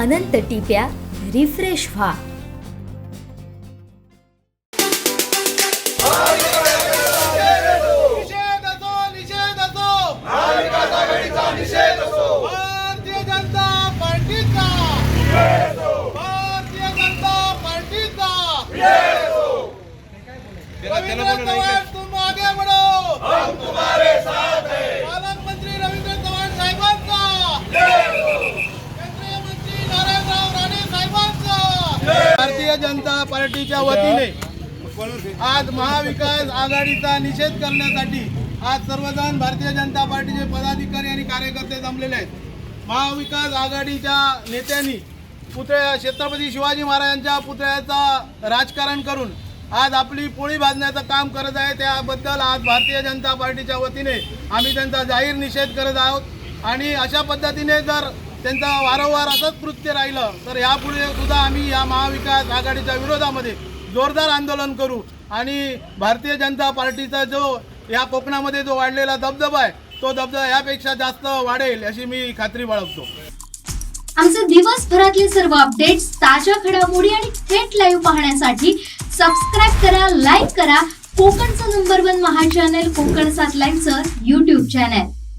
अनंत टिप्या refresh व्हा. निषेध असो भारतीय जनता पार्टीच्या वतीने आज महाविकास आघाडीचा निषेध करण्यासाठी आज सर्वजण भारतीय जनता पार्टीचे पदाधिकारी आणि कार्यकर्ते जमलेले आहेत. महाविकास आघाडीच्या नेत्यांनी पुतळ्या छत्रपती शिवाजी महाराजांच्या पुतळ्याचा राजकारण करून आज आपली पोळी भाजण्याचं काम करत आहे. त्याबद्दल आज भारतीय जनता पार्टीच्या वतीने आम्ही त्यांचा जाहीर निषेध करत आहोत. आणि अशा पद्धतीने जर त्यांचा वारंवार असंच कृत्य राहिलं. तर यापुढे सुद्धा आम्ही या महाविकास आघाडीच्या विरोधामध्ये जोरदार आंदोलन करू. आणि भारतीय जनता पार्टीचा जो या कोकणामध्ये जो वाढलेला दबदबा आहे तो दबदबा यापेक्षा जास्त वाढेल अशी मी खात्री बाळगतो. आमचे दिवसभरातले सर्व अपडेट्स ताज्या घडामोडी आणि थेट लाईव्ह पाहण्यासाठी सबस्क्राईब करा लाईक करा. कोकणचं नंबर वन महा चॅनल कोकण सात लाईनचं युट्यूब चॅनल